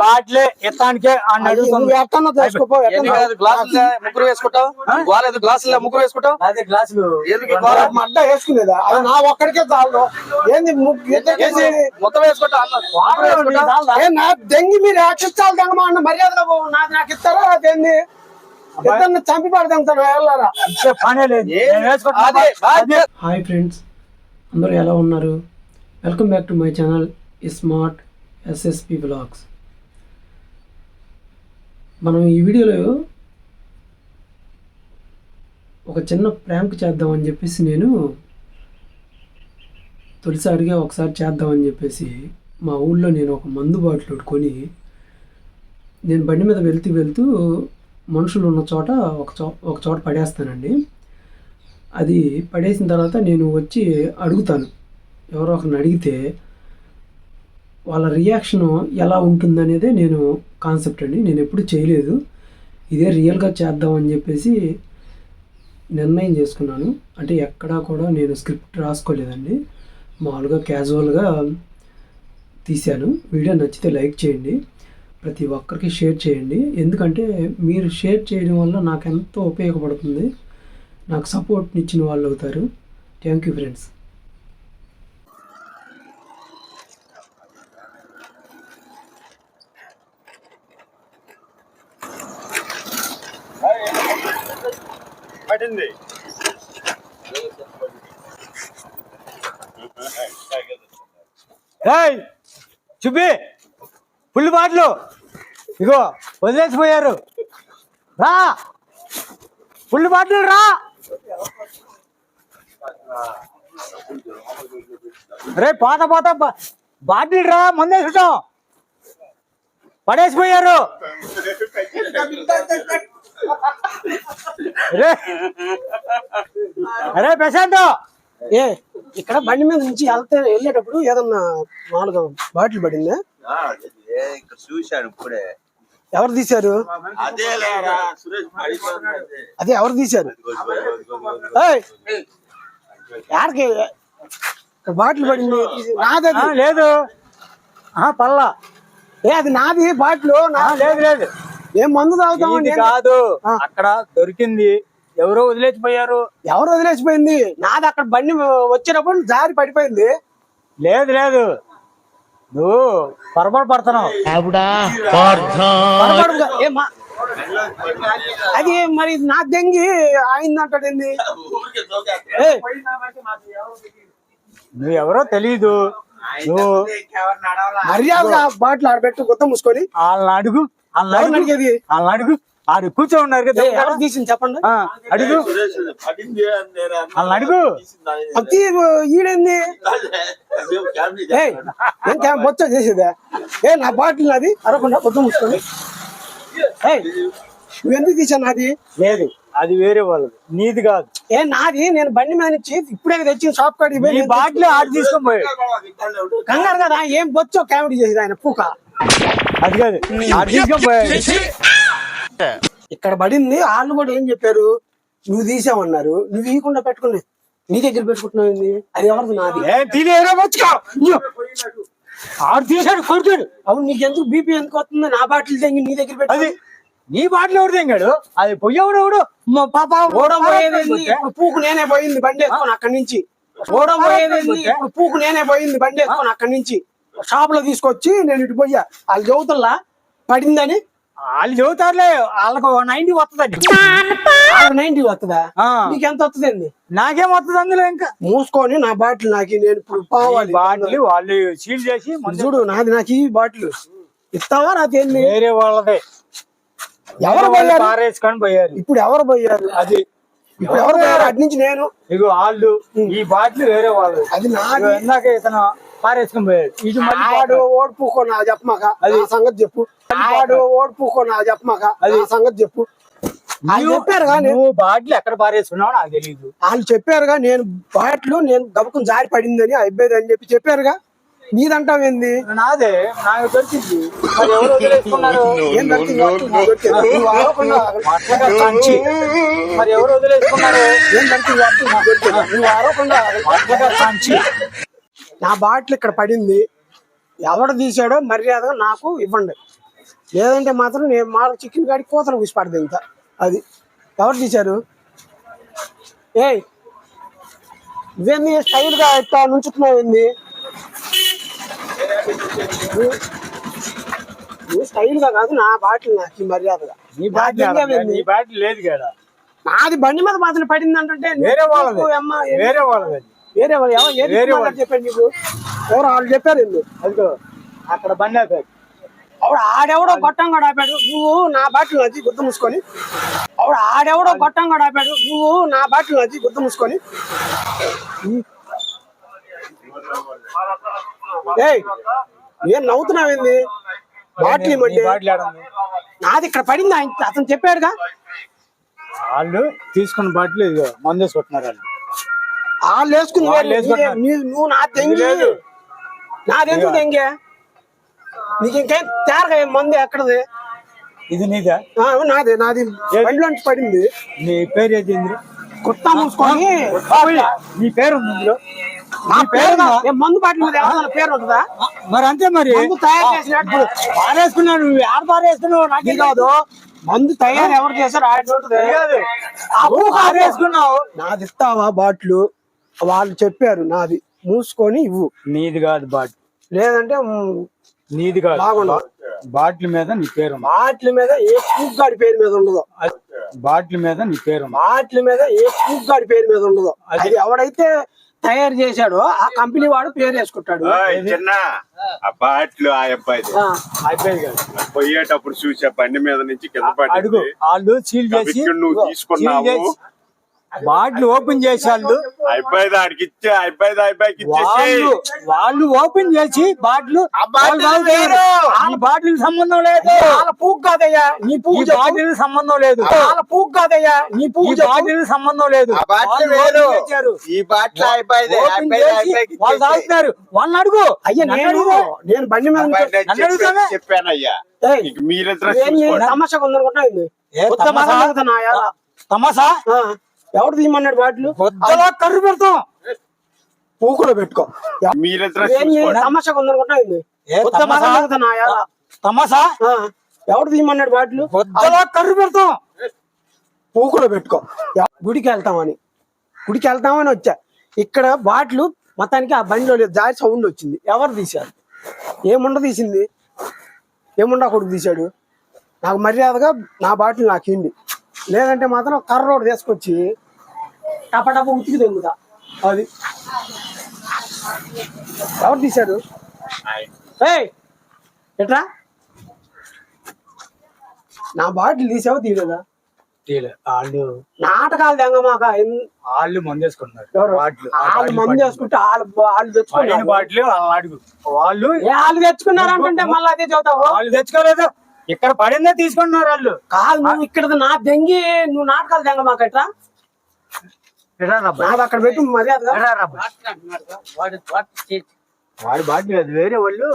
బాటిలే ఎత్తానికే అని నువ్వు అడుగుతుంది ఎట్టన్నా తెచ్చుకోపో ఎన్ని కాదు గ్లాసులు ముగ్గురు వేసుకుంటావు? గోలేదు గ్లాసులు ముగ్గురు వేసుకుంటావు? అదే గ్లాసులు? మడ్డ వేసుకునేదా? అది నా ఒక్కడికే చాలు. ఏంది? మొత్తం వేసుకుంటా నా దెంగి మీరు యాక్షించాలి దెంగమా అన్న మర్యాదగా పో. నాకు నాకు ఇస్తారా? అదేంది ఇద్దరిని చంపి బాధ్యత. Hi friends. అందరూ ఎలా ఉన్నారు? Welcome back to my channel smart SSP blogs. మనం ఈ వీడియోలో ఒక చిన్న ప్రాంక్ చేద్దామని చెప్పేసి నేను తొలిసారిగా ఒకసారి చేద్దామని చెప్పేసి మా ఊళ్ళో నేను ఒక మందు బాటిల్ కొని నేను బండి మీద వెళ్తూ వెళ్తూ మనుషులు ఉన్న చోట ఒక చో ఒక చోట పడేస్తానండి. అది పడేసిన తర్వాత నేను వచ్చి అడుగుతాను. ఎవరో ఒకరిని అడిగితే వాళ్ళ రియాక్షన్ ఎలా ఉంటుందనేదే నేను కాన్సెప్ట్ అండి. నేను ఎప్పుడు చేయలేదు. ఇదే రియల్గా చేద్దామని చెప్పేసి నిర్ణయం చేసుకున్నాను. అంటే ఎక్కడా కూడా నేను స్క్రిప్ట్ రాసుకోలేదండి. మామూలుగా క్యాజువల్గా తీశాను. వీడియో నచ్చితే లైక్ చేయండి. ప్రతి ఒక్కరికి షేర్ చేయండి. ఎందుకంటే మీరు షేర్ చేయడం వల్ల నాకు ఎంతో ఉపయోగపడుతుంది. నాకు సపోర్ట్నిచ్చిన వాళ్ళు అవుతారు. థ్యాంక్ యూ ఫ్రెండ్స్ ఏయ్ చూపి ఫుల్ బాటలు ఇగో వదిలేసిపోయారు. రా. పుల్లి బాటిల్ రా. రే పాత పాత బాటిల్ రా మందేసుకుంటాం. పడేసిపోయారు. రే అరే ప్రశాంత్. ఏ ఇక్కడ బండి మీద నుంచి వెళ్తే వెళ్ళేటప్పుడు ఏదన్నా మామూలుగా బాటిల్ పడిందా? ఇక్కడ చూశాను ఇప్పుడే. ఎవరు తీశారు? అదే ఎవరు తీశారు? ఏయ్, యాడికి? బాటిల్ పడింది. నాది లేదు. ఆ, పల్లా. ఏ అది నాది బాటిల్ లేదు లేదు. ఏం మందు తాగుతామండి ఇది కాదు. అక్కడ దొరికింది. ఎవరో వదిలేసిపోయారు. ఎవరు వదిలేసిపోయింది? నాది అక్కడ బండి వచ్చేటప్పుడు జారి పడిపోయింది. లేదు లేదు. నువ్వు పొరపాటు పడుతున్నావు. అది మరి నా దెంగి అయిందంటాడండి నువ్వు ఎవరో తెలీదు. నువ్వు మర్యాదగా బాటిల్ ఆడబెట్టు గుత్త మూసుకొని. వాళ్ళని అడుగు. వాళ్ళని అడిగేది? వాళ్ళని అడుగు. ఆడు కూర్చో ఉన్నారు కదా ఎవరు తీసింది? చెప్పండి. అడుగు. వాళ్ళని అడుగు. ఈడేంది? క్యాం బొచ్చ చేసేదా? ఏ నా బాటిల్ నాది. అరకుండా గుత్త మూసుకొని ఏ నువ్వెందుకు తీసాను నాది? లేదు అది వేరే వాళ్ళది. నీది కాదు. ఏ నాది నేను బండి మీద నుంచి ఇప్పుడే తెచ్చిన షాప్ కాడికి పోయి బాటిల్ ఆడు తీసుకొని పోయాడు. కంగారు కదా ఏం బొచ్చో కామెడీ చేసేది ఆయన పూక. అది కాదు ఆడు తీసుకొని పోయాడు. ఇక్కడ పడింది. వాళ్ళు కూడా ఏం చెప్పారు? నువ్వు తీసావన్నారు. నువ్వు ఇవ్వకుండా పెట్టుకుని నీ దగ్గర పెట్టుకుంటున్నావు? అది ఎవరిది? నాది. ఆడు తీసాడు కొడుతాడు. అవును నీకెందుకు బీపీ ఎందుకు వస్తుంది? నా బాటిల్ తెంగి నీ దగ్గర పెట్టు. అది నీ బాటిల్ ఎవడు తెంగాడు? అది పొయ్యవుడు ఎవడు? మా పాప పూకు నేనే పోయింది బండి వేసుకొని అక్కడి నుంచి. ఓడం పోయేది ఏంది? ఇప్పుడు పూకు నేనే పోయింది బండి వేసుకొని అక్కడి నుంచి. షాప్లో తీసుకొచ్చి నేను ఇటు పోయా వాళ్ళు చదువుతుల్లా? పడిందని వాళ్ళు చదువుతారులే వాళ్ళకు నైన్టీ వస్తుందండి నైన్టీ వస్తుందా. నీకు ఎంత వస్తుంది నాకేం వస్తుంది అందులో ఇంకా? మూసుకొని నా బాటిల్ నాకు నేను ఇప్పుడు పోవాలి బాటిల్ వాళ్ళు సీల్ చేసి మందు చూడు నాది నాకు ఈ బాటిల్. ఇస్తావా నాకేంది? వేరే వాళ్ళదే. ఎవరు పోయారు? పారేసుకొని పోయారు. ఇప్పుడు ఎవరు పోయారు? అది. ఇప్పుడు ఎవరు పోయారు? అటు నుంచి నేను. ఇగో వాళ్ళు ఈ బాటిల్ వేరే వాళ్ళు. అది నాది. ఇగో ఇందాక ఇతను పారేసుకొని పోయాడు. ఇది మళ్ళీ ఓడిపోకో నా చెప్పమాక. నా సంగతి చెప్పు. ఆడు చెప్పమాక. నా సంగతి చెప్పు. వాళ్ళు చెప్పారుగా నేను నువ్వు బాటిల్ ఎక్కడ పారేసుకున్నావు నాకు తెలియదు వాళ్ళు చెప్పారుగా నేను బాట్లు నేను గబుకుని జారి పడిందని అయిపోయింది అని చెప్పి చెప్పారుగా. నీదంటావేంది నాదే నాకు దొరికింది. మరి ఎవరు వదిలేసుకున్నారు? ఏం దొరికింది. నువ్వు మరి ఎవరు వదిలేసుకున్నారు? దొరికింది? నాకు దొరికింది. నువ్వు నా బాటిల్ ఇక్కడ పడింది. ఎవడు తీసాడో మర్యాదగా నాకు ఇవ్వండి. లేదంటే మాత్రం నేను మా చికెన్ కాడి కోతలు కూసి పడదు ఇంకా అది. ఎవరు తీశారు? ఏయ్! ఇవేంది? స్టైల్గా ఇట్లా నుంచుతున్నావు ఏంది? నువ్వు- నువ్వు స్టైల్గా కాదు నా బాటిల్ నాకు మర్యాదగా. నీ నా బాటి దెంగే ఏంది? నీ బాటి లేదు కదా. నాది బండి మీద మాత్రం పడింది అంటే వేరే వాళ్ళది. వేరే వాళ్ళది. వేరే వాళ్ళు ఎవరు వాళ్ళు. చెప్పాడు నీకు? ఎవరు వాళ్ళు చెప్పారు ఎందుకు అదిగో అక్కడ బండి ఆపాడు ఆవిడ ఆడెవడో గొట్టం కూడా ఆపాడు. నువ్వు నా బాటిల్ నచ్చి గుర్తు మూసుకొని. ఆవిడ ఆడెవడో గొట్టం కూడా ఆపాడు. నువ్వు నా బాటిల్ నచ్చి గుర్తు మూసుకొని. ఏయ్ ఏం నవ్వుతున్నావేంది బాటిల్ ఆడండి నాది ఇక్కడ పడింది ఆయన. అతను చెప్పాడుగా. వాళ్ళు తీసుకున్న బాటిల్ మందు వేసుకుంటున్నారు వాళ్ళు. వాళ్ళు వేసుకుని. నువ్వు నా తెంగి. నాదెందుకు తెంగే నీకు ఇంకేం తేరగా ఏం మంది ఎక్కడది? ఇది నీదా? నాది నాది బండిలోంచి పడింది. నీ పేరు ఏది? కుర్తా మూసుకొని నీ పేరు ఉంది ఇందులో. నా నీ పేరు మందు బాటిల్ పేరు ఉంటుందా మరి అంతే మరి. మందు తయారు చేసినట్టు. పారేసుకున్నావు? నువ్వు ఆడ పారేస్తున్నావు అది కాదు. మందు తయారు ఎవరు చేశారు ఆయన పారేసుకున్నావు. నాది ఇస్తావా బాటిల్? వాళ్ళు చెప్పారు నాది. మూసుకొని ఇవ్వు. నీది కాదు బాటిల్. లేదంటే నీది కాదు. బాగుండదు. బాటిల్ మీద నీ పేరు ఉంది. బాటిల్ మీద ఏ పూగాడి పేరు మీద ఉండదు. బాటిల్ మీద నీ పేరు ఉంది. బాటిల్ మీద ఏ పూగాడి పేరు మీద ఉండదు. అది ఎవడైతే తయారు చేశాడో ఆ కంపెనీ వాడు పేరు వేసుకుంటాడు. చిన్న ఆ బాట్లు ఆ అబ్బాయి ఆ, అయిపోయింది కదా. పోయేటప్పుడు చూసా బండి మీద నుంచి కింద అడుగు. వాళ్ళు సీల్ చేసి నువ్వు తీసుకున్నావు. బాటిల్ ఓపెన్ చేసి వాళ్ళు వాళ్ళు వాళ్ళు ఓపెన్ చేసి బాటిల్ ఆ బాటిల్ సంబంధం లేదు. వాళ్ళ పూకు కాదయ్యా నీ చెప్పు. బాటిల్ సంబంధం లేదు. వాళ్ళ పూకు కాదయ్యా నీ చెప్పు. బాటిల్ సంబంధం లేదు. ఆ బాటిల్ వాళ్ళు వేరు. ఓపెన్ చేశారు. ఈ బాటిల్ వాళ్ళు తాగుతున్నారు వాళ్ళని అడుగు. అయ్యా నన్ను నేను. నేను బండి మీద చెప్పానయ్యా. చూసుకోండి. తమాషా? ఉందనుకుంటా? తమాసా ఆ, ఎవడు తీయమన్నాడు బాటిల్ కొత్తలో కర్రు పెడతాం. పూకులో పెట్టుకో. తమాషా ఉందనుకుంటా ఎవడు తీయమన్నాడు బాటిల్ కొత్తలో కర్రు పెడతాం. పూకులో పెట్టుకో. గుడికి వెళ్తామని. గుడికి వెళ్తామని వచ్చా. ఇక్కడ బాటిల్ మొత్తానికి ఆ బండిలో లేదు. జారి సౌండ్ వచ్చింది. ఎవరు తీశారు? ఏముండ తీసింది? ఏముండ కొడుకు తీశాడు? నాకు మర్యాదగా నా బాటిల్ నాకు ఇండి లేదంటే మాత్రం కర్ర రోడ్ తీసుకొచ్చి టపటప ఉతికి తెంగుతా అది. ఎవరు ఏయ్! ఎట్రా? నా బాటిల్ తీసావా తీయలేదా? తీయలే. వాళ్ళు నాటకాలు తెంగమాక వాళ్ళు బాటిల్ ఆ వాళ్ళు మంది. వేసుకుంటే వాళ్ళు వాళ్ళు తెచ్చుకున్నారు. బాటిల్ అడుగు. వాళ్ళు వాళ్ళు తెచ్చుకున్నారు అంటుంటే మళ్ళీ అదే చదువుతావు వాళ్ళు తెచ్చుకోలేదు. ఇక్కడ పడిందే తీసుకుంటున్నారు వాళ్ళు. కాదు నువ్వు ఇక్కడ నా దెంగి నువ్వు నాటకాలు తెంగమాక ఎట్రా? అక్కడ పెట్టు మర్యాద. వాడి బాటిల్ అది వేరే వాళ్ళు.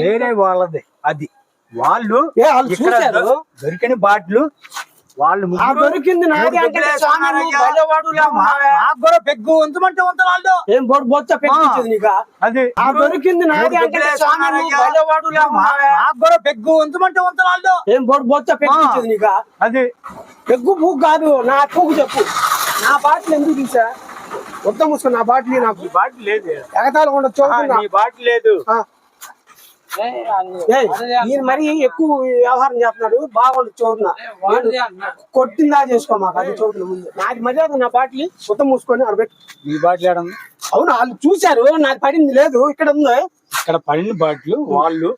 వేరే వాళ్ళది అది. వాళ్ళు దొరికిన బాటిల్ వాళ్ళు దొరికింది కూడా పెగ్గు. ఉంచమంటే ఉంచరాళ్ళు ఏం బొచ్చ అది. ఆ దొరికింది నాది అంటే. నాకు కూడా పెగ్గు. ఉంచమంటే ఉంచరాళ్ళు ఏం బొచ్చ అది. పెగ్గు పూకు కాదు. నా పూకు చెప్పు. నా బాటిల్ ఎందుకు తీసా? మొత్తం మూసుకో నా బాటిల్ నాకు. బాటిల్ లేదు. ఎగతాలు కూడా చదువుతున్నా నీ బాటిల్ లేదు. ఈయన మరి ఎక్కువ వ్యవహారం చేస్తున్నాడు. బాగుండు చదువుతున్నా కొట్టిందా చేసుకో మాకు అది చదువుతున్నా ముందు నాది మర్యాద నా బాటిల్ మొత్తం మూసుకొని అక్కడ పెట్టు. నీ బాటిల్ అవును వాళ్ళు చూశారు. నాకు పడింది లేదు ఇక్కడ ఉంది. ఇక్కడ పడిన బాటిల్ వాళ్ళు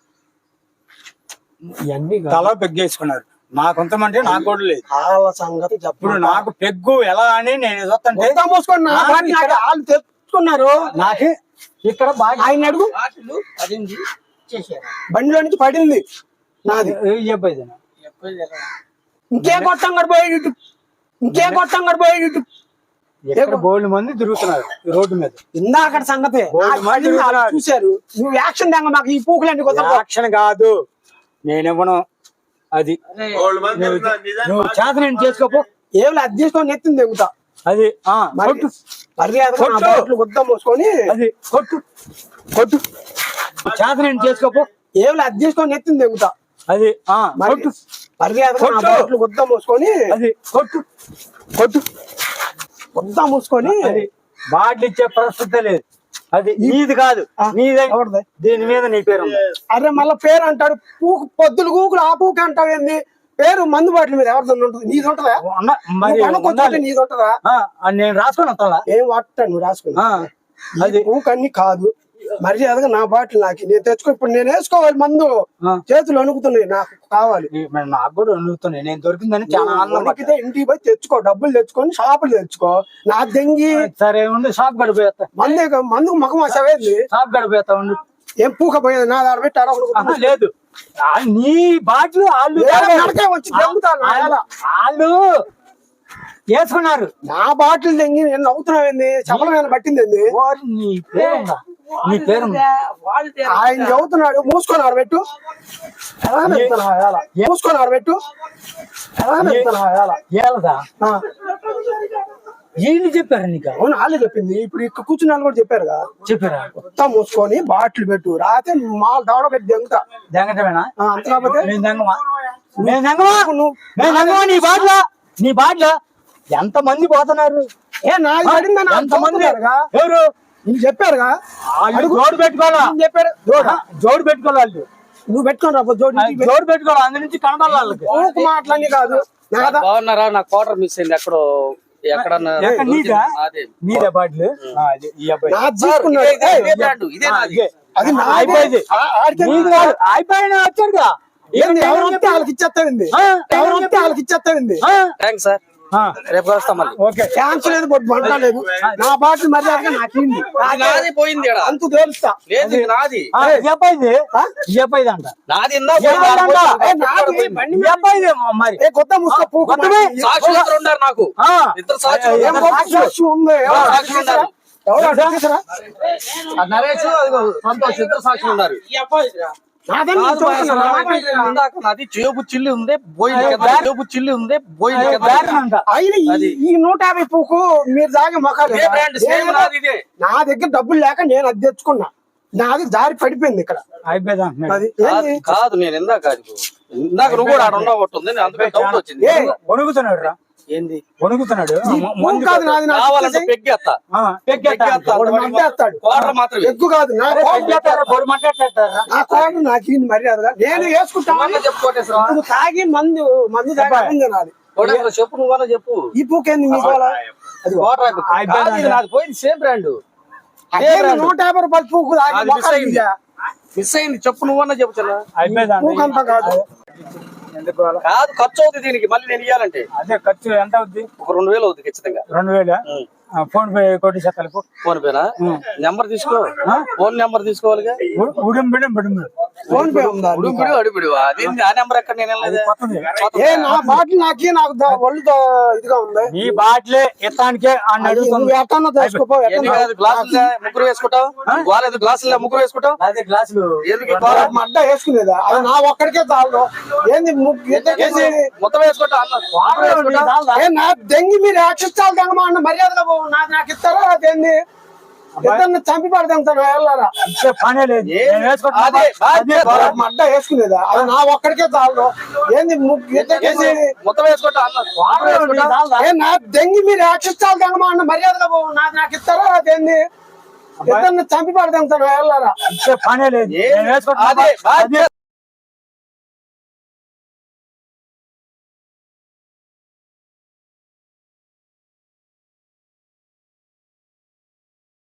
ఇవన్నీ తల పెగ్గేసుకున్నారు. నాకు నాకు కూడా లేదు వాళ్ళ సంగతి ఇప్పుడు నాకు పెగ్గు ఎలా అని నేను చూస్తుంటే మొత్తం మూసుకొని నా నాకు బాటిల్ ఇక్కడ- వాళ్ళు తెచ్చుకున్నారు. నాకు ఇక్కడ బాగా ఆయన అడుగు. బండిలో నుంచి పడింది. నాది. చెప్పేది ఇంకే కొట్టం గడిపోయాడు ఇటు ఇంకే కొట్టం గడిపోయాడు ఇటు ఇక్కడ బోల్డ్ మంది తిరుగుతున్నారు ఈ రోడ్డు మీద? సంగతే? పడింది, వాళ్ళు తిరుగుతున్నారు. చూశారు. నువ్వు యాక్షన్ తెంగ మాకు ఈ పూకులండి కొత్త యాక్షన్ కాదు. నేనివ్వను అది. నువ్వు చేత నేను చేసుకోపో. ఏం అది తీసుకొని ఎత్తింది తెగుతా. అది ఆ మరి కొట్టు. కొట్టు. కొట్టు. కొట్టు చేత నేను చేసుకోపో. ఏం అది తీసుకొని ఎత్తింది దిగుతా అది కొట్టు. గుద్ద మూసుకొని అది కొట్టు. కొట్టు. గుద్ద మూసుకొని అది బాటిల్ ఇచ్చే ప్రస్తుత లేదు. అది నీది కాదు. నీదే? దీని మీద నీ పేరు. అరే మళ్ళీ పేరు అంటాడు. పూకు పొద్దులు గూకులు ఆ పూకు అంటావు ఏంది? పేరు మందు బాటిల్ మీద ఎవరిది ఉంటుంది? నీది ఉంటుందా. నీది ఉంటుందా? నేను రాసుకొని వస్తాలా ఏం వాడతా? నువ్వు రాసుకుని. అది. పూకు అన్ని కాదు. మర్యాదగా నా బాటిల్ నాకు నేను తెచ్చుకో ఇప్పుడు నేను వేసుకోవాలి మందు. చేతులు అణుకుతున్నాయి నాకు కావాలి. నాకు కూడా అడుగుతున్నాయి నేను దొరికిందని చాలా ఆనందం ఇంటికి పోయి తెచ్చుకో డబ్బులు తెచ్చుకొని షాపులు తెచ్చుకో. నా దెంగి. సరే ఉండి షాప్ గడిపోయేస్తా మందే మందుకు మగం అసవేంది షాప్ గడిపోయేస్తా ఉండు. ఏం పూక పోయేది? నా దాడ పెట్టి అడగ లేదు. నీ బాట్లు వాళ్ళు వచ్చి. వాళ్ళు వేసుకున్నారు. నా బాటిల్ దెంగి నేను నవ్వుతున్నావేంది? చపలమైన పట్టింది ఓరి నీ పేరుందా? నీ పేరుందా ఆయన చదువుతున్నాడు మూసుకొని ఆడబెట్టు ఎలా పెడతాను? మూసుకొని ఆడబెట్టు ఎలా పెడతాను? ఏలదా? వీళ్ళు చెప్పారు నీకు? అవును వాళ్ళు చెప్పింది. ఇప్పుడు ఇక్కడ కూర్చున్న వాళ్ళు కూడా చెప్పారుగా. చెప్పారా? మొత్తం మూసుకొని బాటిల్ పెట్టు. రాతే మా దవడ పెట్టి దెంగుతా. దెంగటమేనా? అంత కాకపోతే? నేను దెంగమా? నేను దెంగమా? నువ్వు- నేను దెంగమా నీ బాట్ల? నీ బాట్ల? ఎంత మంది పోతున్నారు? ఏ నాది పడిందని ఎంత మంది ఎవరు? నీకు చెప్పారుగా? వాళ్ళు జోడు పెట్టుకోవాలా? చెప్పారు. జోడు? పెట్టుకోవాలి వాళ్ళు. నువ్వు పెట్టుకొని రా జోడి ఆ, జోడు పెట్టుకోవాలి. అందు నుంచి వాళ్ళకి. మాటలని కాదు. బాగున్నారా? నా క్వార్టర్ మిస్ అయింది. ఎక్కడో నీదా? అదే. నీదే బాటిల్. అది. అయిపోయింది అయిపోయిన వచ్చాడుగా ఎవరు వస్తే వాళ్ళకి ఎవరు వస్తే వాళ్ళకి థ్యాంక్స్ సార్. రేపు కలుస్తాం మళ్ళీ. ఓకే. ఛాన్స్ లేదు బొట్టు బంట లేదు. నా బాటిల్ మర్యాదగా నాది పోయింది. అంతు తేలుస్తా. లేదు ఇది నాది ఈ అబ్బాయిది అంట నాది అబ్బాయిది మరి. ఏ కొత్త ముసుక. సాక్షులు ఉన్నారు నాకు. ఇద్దరు సాక్షులు సాక్షి ఉంది ఎవరు? సాక్షులు ఉన్నారు? నరేష్ సంతోష్ ఇద్దరు సాక్షులు ఉన్నారు. నాది చేబు చిల్లి ఉంది? అది. చేబు చిల్లి ఉంది అది. ఈ- నూట యాభై పూకు మీరు దాగే మొక్కలు ఇదే బ్రాండ్ సేమ్ నాది ఇదే. నా దగ్గర డబ్బులు లేక నేను అది తెచ్చుకున్నా. నాది జారి పడిపోయింది ఇక్కడ. అది కాదు, నేను ఇందాక అది ఇందాక నువ్వు కూడా నేను అందుకే డౌట్ వచ్చింది. వణుకుతున్నాడు రా ఏంది? వణుకుతున్నాడు. కాదు నాది కావాలంటే. పెగ్గేస్తా. పెగ్గేస్తా. ఎక్కువ కాదు నా? నా నాకు మర్యాదగా. నేను వేసుకుంటాను నువ్వు తాగి మందు మందు తాగి నాది. చెప్పు నువ్వన్నా చెప్పు. ఈ పూకేంది మీ నాది పోయింది సేమ్ బ్రాండ్. నూట యాభై రూపాయలు పూకు మిస్ అయింది. ఇయ్యా. మిస్ అయింది. చెప్పు నువ్వన్నా చెప్పు చెల్ల. అయిపోయింది అంట. పూకు అంతా కాదు? కాదు ఖర్చు అవుతుంది దీనికి. మళ్ళీ నేను ఇవ్వాలంటే అదే ఖర్చు ఎంత అవుద్ది? ఒక రెండు వేలు అవుతుంది ఖచ్చితంగా. రెండు వేలు? ఫోన్ పే కొట్టి చెత్తాలి ఫోన్ పేనా? నెంబర్ తీసుకో. ఫోన్ నెంబర్ బిడం ఫోన్ పే? ఉందా ఆ నెంబర్ ఎక్కడ? నేను ఏ నా బాటిల్ నాకే నాకు ఒళ్ళు ఇదిగా ఉంది. నీ బాట్లే ఎత్తానికే గ్లాసులు? ముగ్గురు వేసుకుంటావు? గోలేదు గ్లాసులు? ముగ్గురు వేసుకుంటావు? అదే గ్లాసులు. ఎందుకు ఈ గోల? మడ్డ వేసుకునేదా? అది నా ఒక్కడికే చాలు ఏంది ముగ్గు ఇద్దరికేసి మొత్తం వేసుకుంటా అన్న ఏ నా దెంగి మీరు యాక్షిస్తాలు దెంగమా అన్న మర్యాదగా నాకు నాకు ఇస్తారా అదేంది ఇద్దరిని చంపి వెళ్ళారా పనే లేదు. మడ్డ వేసుకునేదా? అది నా ఒక్కడికే చాలు. ఏంది నా దెంగి మీరు యాక్షిస్తాలు దెంగమా అన్న మర్యాదగా పోవు నాకు నాకు ఇస్తారా అదేంది ఇద్దరిని చంపి పడతాను వెళ్ళారా పనే లేదు.